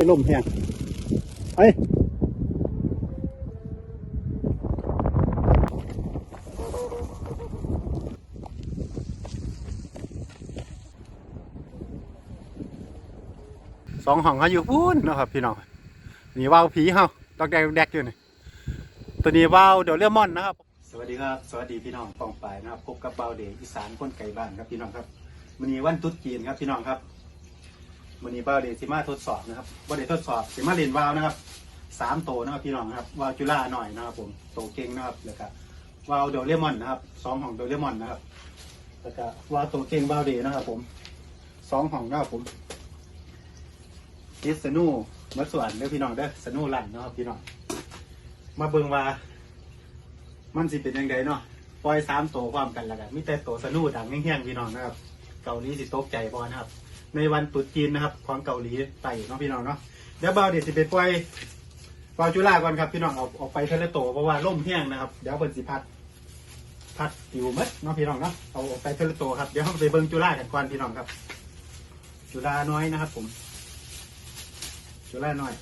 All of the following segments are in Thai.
ไปล่มแห้งไปสองห้องเขาอยู่พูนนะครับพี่น้องนี่ว่าวผีเฮาดอกแดกดอกแดกอยู่นี่ตัวนี้ว่าวเดี๋ยวเรียมอนนะครับ สวัสดีครับ สวัสดีพี่น้องปองปายนะครับพบกับเบาเดย์อีสานคนไก่บ้านครับพี่น้องครับวันนี้วันตรุษจีนครับพี่น้องครับ วันนี้เบาเดย์สิมาทดสอบนะครับบ่ได้ทดสอบสิมาเรียนวาวนะครับสามโตนะครับพี่น้องครับวาวจุฬาหน่อยนะครับผมโตเก่งนะครับแล้วก็วาวเดลเลมอนนะครับสองของเดลเลมอนนะครับแล้วก็วาวโตเก่งเบาเดนะครับผมสองของนะครับผมดิสนูมาส่วนเด้อพี่น้องเด้อสนูลันนะครับพี่น้องมาเบิ่งว่า มันสิเป็นยังไงเนาะปล่อยสามตัวความกันแล้วกันมีแต่ตัวสนุดังแห้งๆพี่น้องนะครับเกาหลีสิตกใจบอนะครับ ในวันตรุษจีนนะครับ ของเกาหลีไต่เนาะพี่น้องเนาะเดี๋ยวเบาเดี๋ยวสิไปปล่อยปล่อยจุฬาก่อนครับพี่น้องเอาออกไปเทะเลโตเพราะว่าล่มแห้งนะครับเดี๋ยวเบิ่นสิพัดพัดปิวหมัดเนาะพี่น้องเนาะเอาออกไปเทะเลโตครับเดี๋ยวเราไปเบิ่งจุฬากันก่อนพี่น้องครับ จุฬาน้อยนะครับ ผม จุฬาน้อย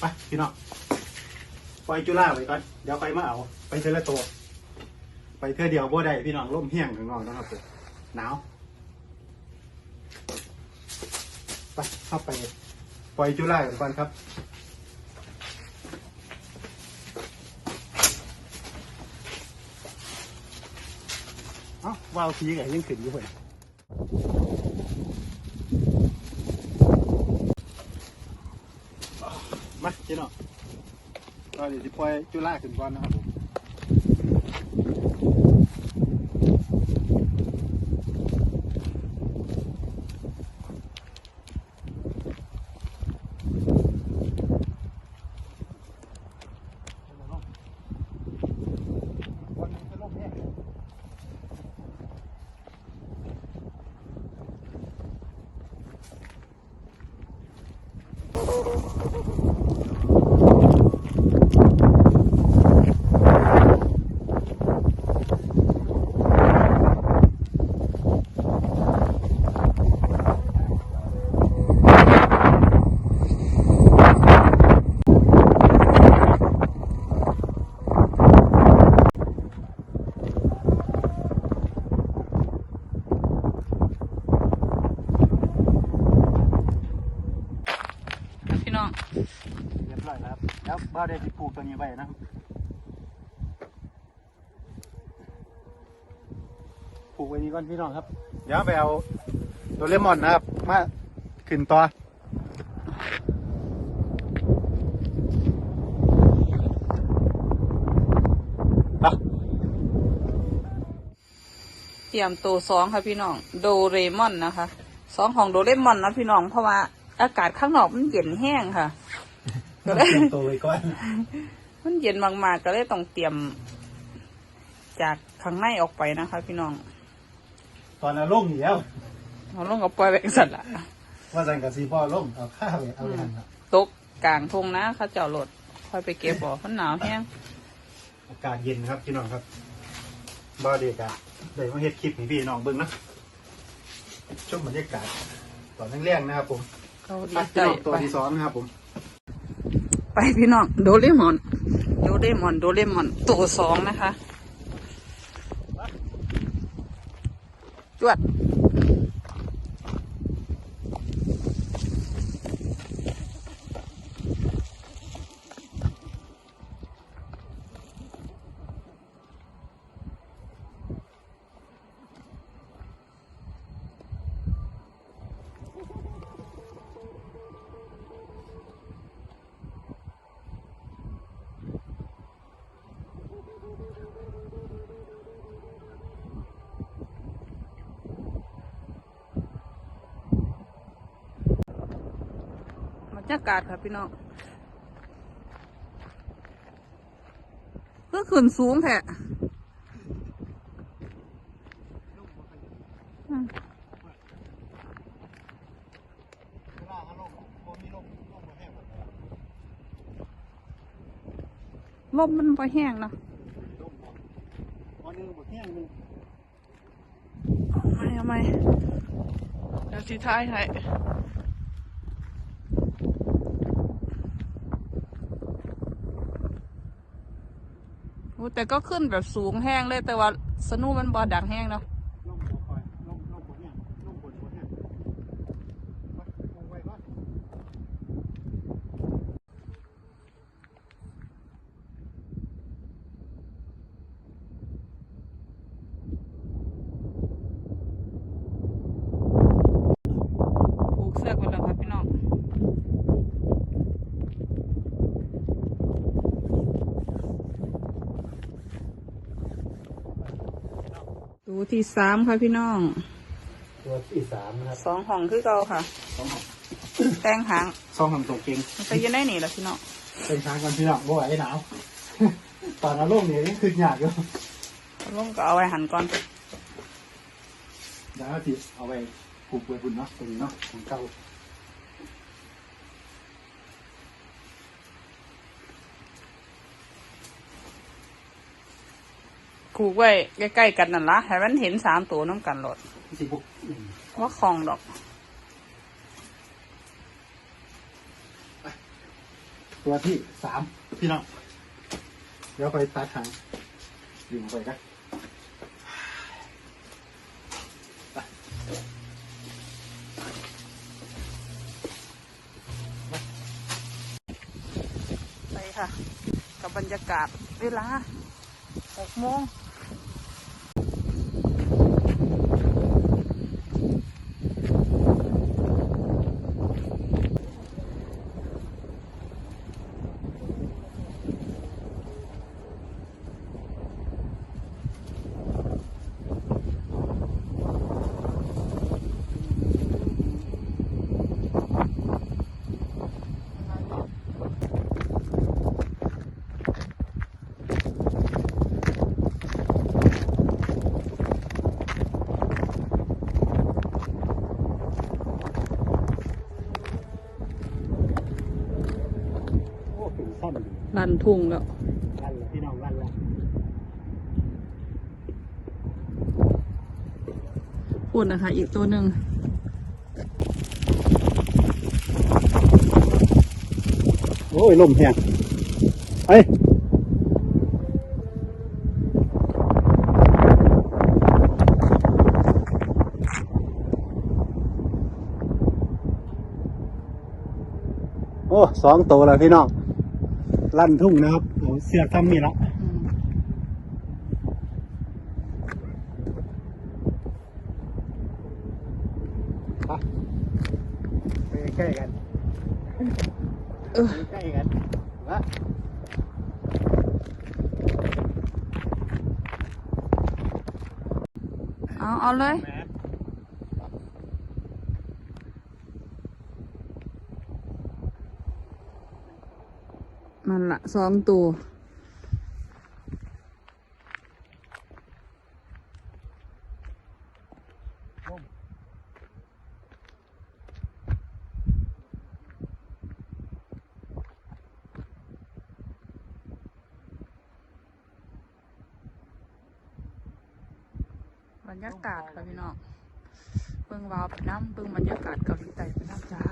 ไปพี่น้องปล่อยจุฬาไว้ก่อนเดี๋ยวไปมาเอาไปเทอละตัวไปเทื่อเดียวบ่ได้พี่น้องร่มเฮี้งข้างนอกนะครับผม หนาว ไปเข้าไป ปล่อยจุฬากันก่อนครับ เอ้าวาวพีกับยังขึ้นอยู่เพิ่นมาพี่น้องก็เดี๋ยวจะปล่อยจุฬาขึ้นก่อนนะครับผม ร้อยแล้วครับแล้วบ้าวได้ที่ปลูกตัวนี้ไว้นะครับปลูกไว้นี้ก่อนพี่น้องครับ เดี๋ยวไปเอาตัวเลมอนนะครับ มาขึ้นต่อไปเตรียมตัวสองค่ะพี่น้องโดเรมอนนะคะสองของโดเรมอนนะพี่น้องเพราะว่าอากาศข้างนอกมันเย็นแห้งค่ะ ก็เลยเตรียมตัวไว้ก่อนมันเย็นมากๆก็เลยต้องเตรียม จากข้างในออกไปนะคะ พี่น้องตอนเอาล่มอยู่แล้วเราลงกับปล่อยไปสัตว์ละว่าสันกับซีพ่อล่มเอาข้าวไปเอาไปหันครับตกกลางทงนะเขาเจ้ารถค่อยไปเก็บบ่อมันหนาวแห้งอากาศเย็นครับพี่น้องครับบ้าวเด็กอะเดี๋ยวมาเฮ็ดคลิปให้พี่น้องเบิ่งนะช่วงบรรยากาศตอนแรกๆนะครับผมเขาดีไปใจพี่น้องตัวไปที่สองนะครับผม ไปพี่น้องโดเรมอนโดเรมอนโดเรมอนตัวสองนะคะ จวด ยากาศค่ะพี่น้องก็ขึ้นสูงแท้ลมมันพอแห้งนะวันนึงหมดเที่ยงนึงเอาไหมเอาไหมเดี๋ยวสิท้ายให้ แต่ก็ขึ้นแบบสูงแห้งเลยแต่ว่าสนุมันบอดังแห้งเนาะ ลงหัวคอยลงลงบนเนี่ยลงบนบนเนี่ยไปลงไว้ก่อน ผูกเสือกไปแล้วครับพี่น้องดู ที่สามค่ะพี่น้อง ตัวที่สามนะครับสองห้องคือเก่าค่ะ สองหางแป้งหางสองหางตัวเก่งมันจะอยังได้หนีล่ะพี่น้องเป็นช้างกันพี่น้องบ่ไหวหนาวตอนอารมณ์เนี่ยนี่คือยากอยู่เอาลงก็เอาไว้หันก่อนเดี๋ยวเอาสิเอาไว้ผูกไว้บุญเนาะตรงนี้เนาะของเก่า ผูกไว้ใกล้ๆกันนั่นละให้มันเห็นสามตัวน้ำกันหลดสิบุกว่าคลองดอกตัวที่สามพี่น้องเดี๋ยวไปตัดหางอยู่ไปกันไปค่ะ กับบรรยากาศเวลาหกโมง ทุ่งแล้วลั่นเลยพี่น้องลั่นแล้วพูดนะคะ อีกตัวหนึ่งโอ้ยลมแห้งไอ้โอ้สองตัวแล้วพี่น้อง ลั่นทุ่งนะครับโอ้เสือกทำนี่ละไปใกล้กันเออใกล้กันวะเอาเอาเลย แหมมันละสองตัวบรรยากาศค่ะพี่น้องเบิ่งวาวไปน้ำเบิ่งบรรยากาศเกาหลีใต้ไปน้ำจ้า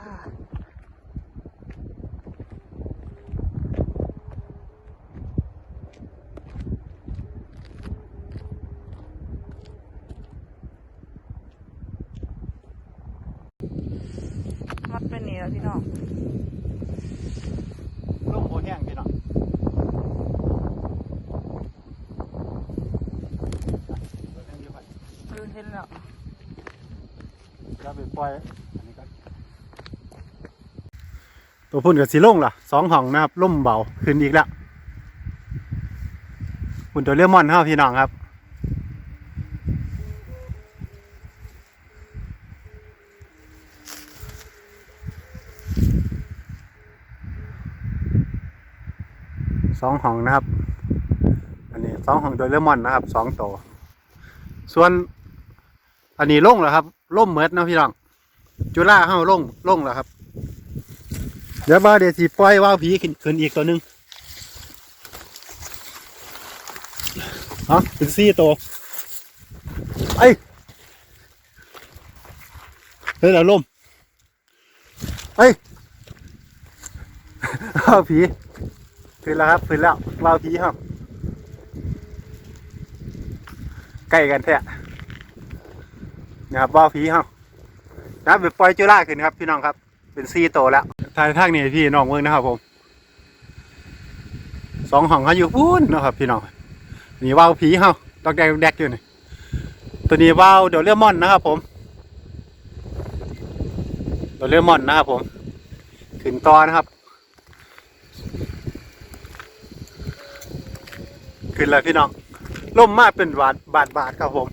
มัดเป็นนี่แล้ว พี่น้องลมโบแห้งพี่น้องตัวนี้อยู่ไปเออเห็นแล้วเราไปปล่อยอันนี้ก่อนตัวพุ่นกับสีลงล่ะสองห้องนะครับล่มเบาขึ้นอีกแล้วพุ่นตัวเรียมอนเฮาพี่น้องครับ สองห้องนะครับ อันนี้สองห้องโดยเลมอนนะครับสองตัวส่วน อันนี้ล่งแล้วครับล่มเมดนะพี่น้องจุฬาเฮาล่งล่งแล้วครับ เดี๋ยวบ้าเดี๋ยวสีปล่อยว่าวผีขึ้นขึ้นอีกตัวหนึ่งเอ๋อเป็นสี่ตัวไอ้เฮ้ยเราล่มเฮ้ยเอาผี นแล้วครับขึ้นแล้ววาวผีครับใกล้กันแท้นะครับวาวผีครับนะครับไปปล่อยจุฬาขึ้นครับ พี่น้องครับ เป็นซีโตแล้วทางทางนี้พี่น้องเมืองนะครับผมสองห้องเขาอยู่พูนนะครับ พี่น้องนี่วาวผีเฮาดอกแดกดอกแดกอยู่นี่ตัวนี้วาวเดี๋ยวเรียกมอนนะครับผมเดี๋ยวเรียกมอนนะครับผม ขึ้นต่อนะครับ ขึ้นแล้วพี่น้องล่มมาเป็นบาทบาทบาทครับผม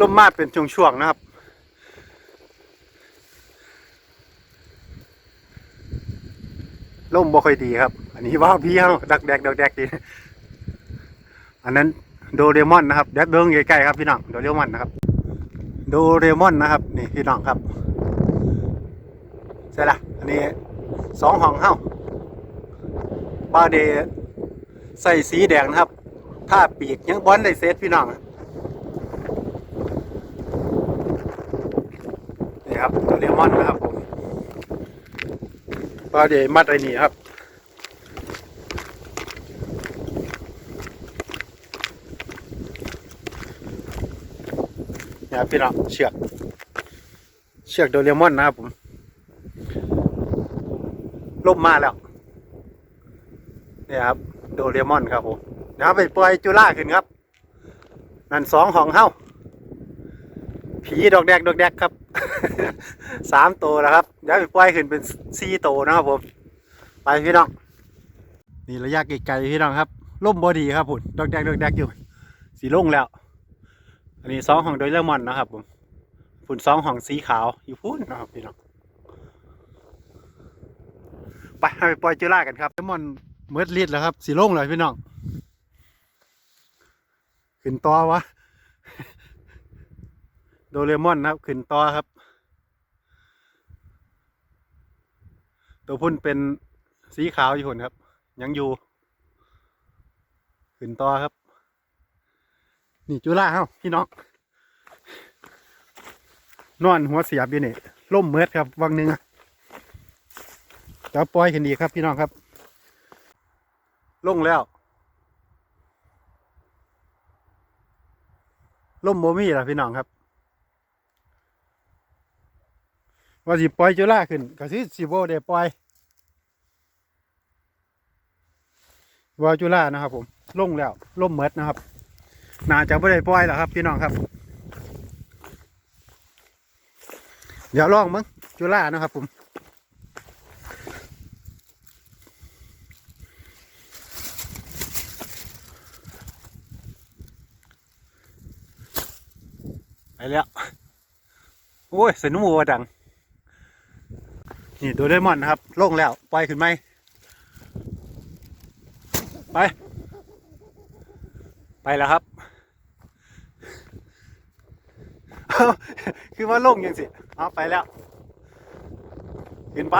ล่มมาเป็นช่วงๆนะครับล่มบ่ค่อยดีครับ อันนี้ว่าพี่เขาดักแดกดักแดกดีอันนั้นโดเรมอนนะครับเดี๋ยวเบิ้งใกล้ๆครับพี่น้องโดเรมอนนะครับ โดเรมอนนะครับ นี่พี่น้องครับใช่ละอันนี้สองห้องเฮ้าบาเด ใส่สีแดงนะครับถ้าปีกยังบอลได้เซตพี่น้องนี่ครับโดเรมอนนะครับผมก็เดี๋ยวมัดไอ้นี่ครับเนี่ยครับพี่น้องเชือกเชือกโดเรมอนนะครับผมล่มมาแล้ว เนี่ยครับโดเรมอนครับผมนะครับไปปล่อยจุฬาขึ้นครับ นั่นสองของเฮ้าผีดอกแดกดอกแดกครับสามตัวแล้วครับเดี๋ยวไปปล่อยขึ้นเป็นสี่ตัวนะครับผม ไปพี่น้องนี่ระยะไกลๆพี่น้องครับล่มบอดีครับผมดอกแดกดอกแดกอยู่สีลุ่งแล้ว อันนี้สองของโดเลมอนนะครับผมฝุ่นสองของสีขาวอยู่พุ่นนะครับพี่น้องไปไปปล่อยจล่ากันครับเลมอน เมืดลิดแล้วครับสีลงเลยพี่น้อง ขึ้นต่อวะ โดเรมอนนะครับ ขึ้นต่อครับ ตัวพุ่นเป็นสีขาวอยู่พุ่นครับ ยังอยู่ ขึ้นต่อครับ นี่จุฬาเฮ้าพี่น้อง นอนหัวเสียบอยู่นี่ล่มเมืดครับ วังหนึ่งอะจะปล่อยขึ้นดีครับพี่น้องครับ ลงแล้วล่มโมมี่ล่ะพี่น้องครับ ว่าสิปล่อยจุฬาขึ้นก็สิสิบ่ได้ปล่อยว่าจุฬานะครับ ผมลงแล้วล่มเมดนะครับน่าจะไม่ได้ปล่อยหรอครับ พี่น้องครับ เดี๋ยวลองมั้งจุฬานะครับ ผม ไปแล้ว โอ้ยสนุกวัวดัง นี่โดเรมอนนะครับลงแล้วปล่อยขึ้นไหมไป ไปแล้วครับ คือว่าลงยังสิเอาไปแล้ว ขึ้นไป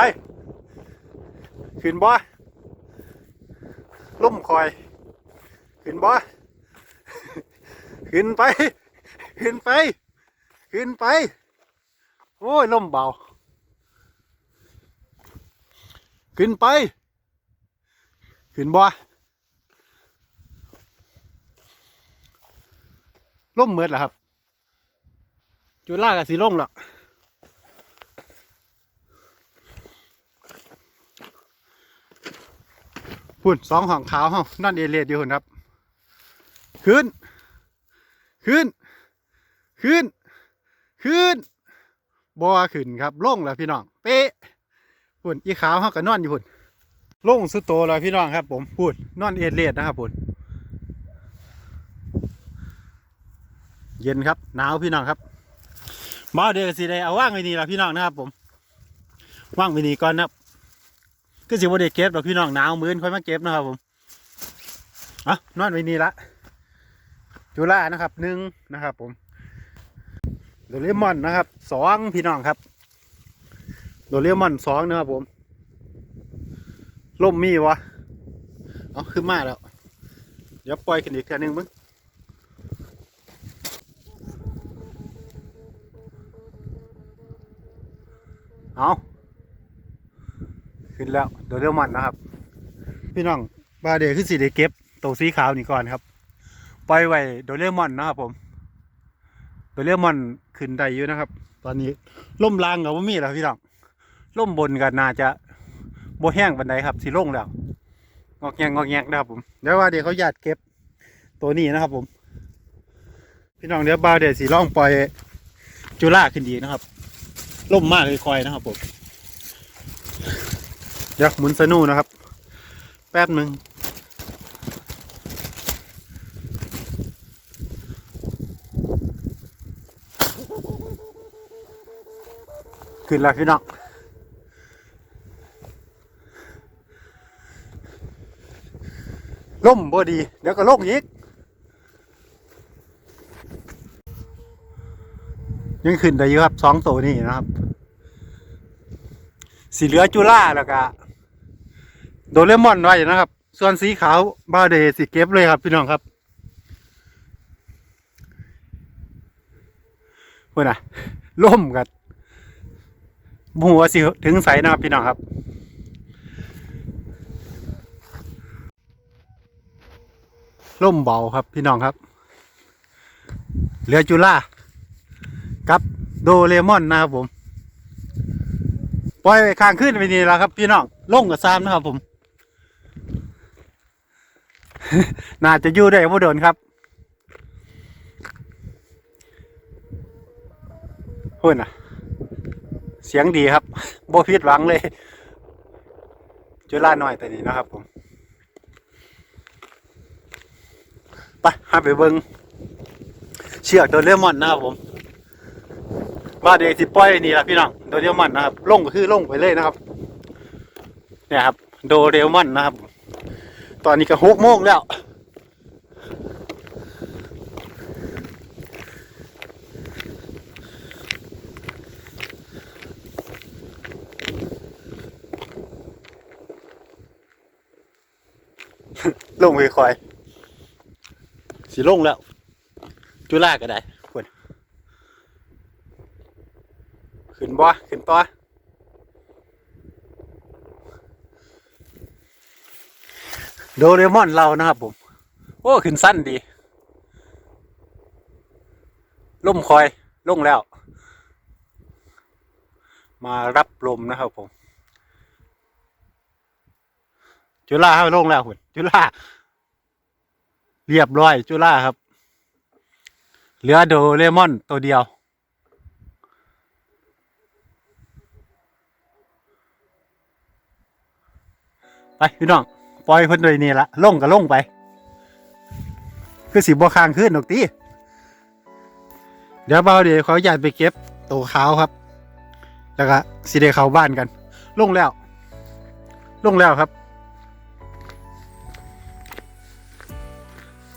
ขึ้นบ่ล่มคอย ขึ้นบ่ ขึ้นไป ขึ้นไป ขึ้นไป โอ้ยล่มเบา ขึ้นไป ขึ้นบ่ล่มเมือดเหรอครับ จุฬากับสีล่งหรอกพุ่นสองห้องขาวห้องนั่นเอเลียดอยู่หุ่นครับ ขึ้น ขึ้น ขึ้น ขึ้นบัวขึ้นครับล่งแล้วพี่น้อง เป๊ะพุ่นอีขาวห้องก็นอนอยู่พุ่นล่งสุดโตแล้วพี่น้องครับ ผมพุ่นนอนเอเลียดนะครับพุ่นเย็นครับหนาวพี่น้องครับมาเดี๋ยวก็สิได้เอาว่างไว้นี่ละพี่น้องนะครับ ผมว่างไว้นี่ก่อนนะครับก็สิบ่ได้เก็บหรอกพี่น้องหนาวมื้อนค่อยมาเก็บนะครับผมอะนอนไว้นี่ละจุฬานะครับหนึ่งนะครับ ผม โดเรมอนนะครับสองพี่น้องครับโดเรมอนสองนะครับผมล่มมีวะเอาขึ้นมาแล้ว เดี๋ยวปล่อยกันอีกแค่นึงมึงเอาขึ้นแล้วโดเรมอนนะครับ พี่น้องบาเดคือสีได้เก็บตัวสีขาวนี่ก่อนครับ ปล่อยไว้โดเรมอนนะครับผมโดเรมอน ขึ้นได้อยู่นะครับ ตอนนี้ล่มลางกับว่ามีแล้วพี่น้องล่มบนกันน่าจะโบแห้งบันไดครับสีลงแล้วงอกแงงงอกแงงนะครับผมเดี๋ยวว่าเดี๋ยวเขาหยาดเก็บตัวนี้นะครับ ผม พี่น้องเดี๋ยวบาเดี๋ยวสีล่องปล่อยจุฬาขึ้นดีนะครับล่มมากเลยคอยนะครับผมเดี๋ยวหมุนสนูนะครับ แป๊บหนึ่ง ขึ้นแล้วพี่น้องล่มบ่ดี เดี๋ยวก็ลงอีก ยังขึ้นได้อยู่ครับสองตัวนี้นะครับ สีเหลือจุล่าแล้วก็โดเรมอนไว้นะครับ ส่วนสีขาวบาเดสีเก็บเลยครับพี่น้องครับเพื่อนน่ะล่มกัน บัวสิถึงใสนะครับพี่น้องครับล่มเบาครับพี่น้องครับเหลือจุล่ากับโดเรมอนนะครับผมปล่อยไปข้างขึ้นไปนี่แล้วครับพี่น้องล่งกับซ้ำนะครับผม น่าจะอยู่ได้บ่โดนครับหุ่นอะ เสียงดีครับโบพิดหวังเลยจุฬาหน่อยแต่นี้นะครับผมไปหาไปเบิงเชือกโดเรมอนนะครับผมว่าเด็กสิปล่อยนี่ละพี่น้องโดเรมอนนะครับลงก็คือลงไปเลยนะครับ เนี่ยครับ โดเรมอนนะครับ ตอนนี้ก็หกโมงแล้ว ลงไปคอยสิลงแล้ว จุฬาก็ได้คนขึ้นบ่ขึ้นต่อโดเรมอนเรานะครับผม โอ้ ขึ้นสั้นดี ล่มคอย ลงแล้ว มารับลมนะครับผม จุฬาให้ลงแล้วคุณจุฬาเรียบร้อย จุฬาครับ เหลือโดเรมอนตัวเดียว ไปพี่น้องปล่อยเพิ่นโดยนี่ละลงก็ลงไป คือสีบัวคางขึ้นดอกตีเดี๋ยวเบาเดี๋ยวเขาอยากไปเก็บตัวขาวครับ แล้วก็สีเดเขาบ้านกัน ลงแล้ว ลงแล้วครับ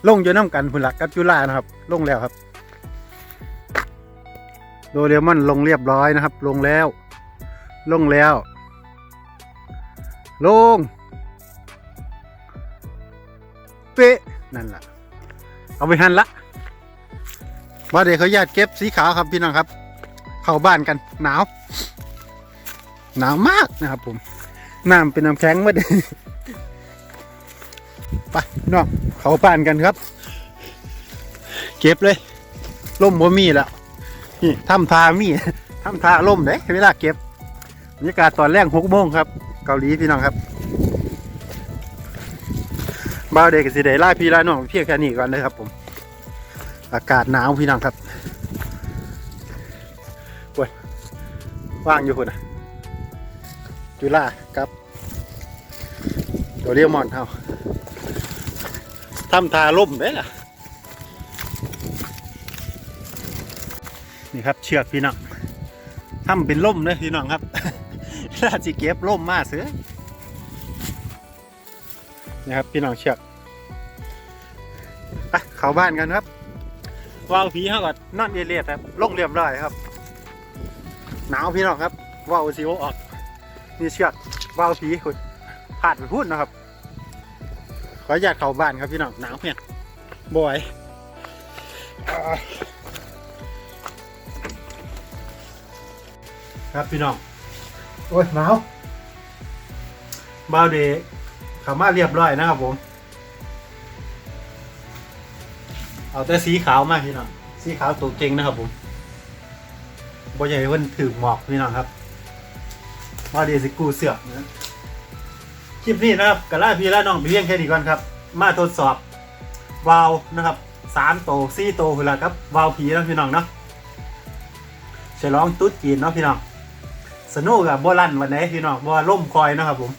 ลงอยู่น้ำกันพุ่นละกับจุฬานะครับ ลงแล้วครับ โดเรมอนลงเรียบร้อยนะครับ ลงแล้ว ลงแล้ว ลง เป๊ะนั่นล่ะ เอาไปหันละว่าเดี๋ยวเขาญาติเก็บสีขาวครับพี่น้องครับ เข้าบ้านกันหนาว หนาวมากนะครับผมน้ำเป็นน้ำแข็งมาเดไปน้อง เขาบ้านกันครับ เก็บเลยล่มบ่มีแล้วนี่ทำทามีทำทาล่มเด้เวลาเก็บบรรยากาศตอนแรกหกโมงครับ เกาหลีพี่น้องครับบ่าวเด็กสิได้ล่าพี่ล่าน้องเพียงแค่นี้ก่อนเลยครับ ผม อากาศหนาวพี่น้องครับว้ยว่างอยู่คนนะจุฬาครับโดเรียมอนเอา ทำทาล่มได้ล่ะ นี่ครับเชือกพี่น้องทำเป็นล่มเลยพี่น้องครับน่าจะเก็บล่มมาเสือนี่ครับพี่น้องเชือกไปเข้าบ้านกันครับว่าวผีเขาก่อนนอนเอเลียดครับลงเรียบร้อยครับ หนาวพี่น้องครับว่าวสิวออกนี่เชือกว่าวผีคุณผ่านไปพูดนะครับ ขออยากเข้าบ้านครับพี่น้องหนาวเนี่ยบอยอ่าครับพี่น้องโอ้ยหนาวบาวเดย์ขามาเรียบร้อยนะครับผม เอาแต่สีขาวมาพี่น้องสีขาวตัวเก่งนะครับผมบ่ใหญ่เพิ่นถือหมอกพี่น้องครับบาวเดย์สิกูเสือกนะ คลิปนี้นะครับกะล่าพี่และน้องไปเพียงแค่นี้ก่อนครับ มาทดสอบวาล์วนะครับสามโตสี่โตคือละครับวาล์วผีนะพี่น้องเนาะฉลองตุ๊ดจีนเนาะพี่น้องสนุกกับบัวลั่นวันไหนพี่น้องบัวล่มคอยนะครับผม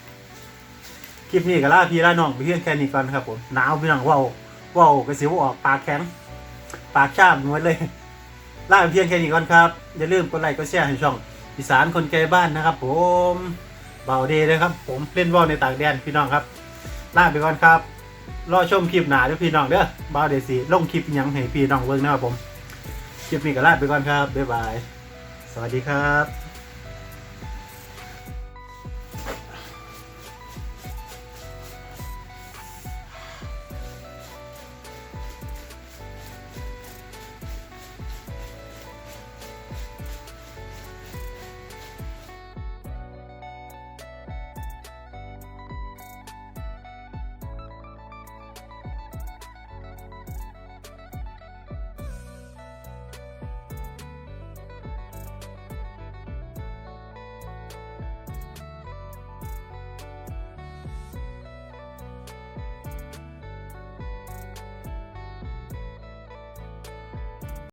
คลิปนี้ก็ลาพี่ลาน้องไปเพียงแค่นี้ก่อนครับผมหนาวพี่น้องว้าวว้าวกระสิวออกปากแข็งปากช้ำหมดเลยลาเพียงแค่นี้ก่อนครับอย่าลืมกดไลค์กดแชร์ให้ช่องอีสานคนไกลบ้านนะครับผม เบาเดย์นะครับ ผมเล่นว่าวในต่างแดนพี่น้องครับลาไปก่อนครับ รอชมคลิปหนาด้วยพี่น้องเด้อเบาเดย์สิลงคลิปยังให้พี่น้องเบิ่งนะครับผม คลิปนี้ก็ลาไปก่อนครับบ๊ายบาย สวัสดีครับ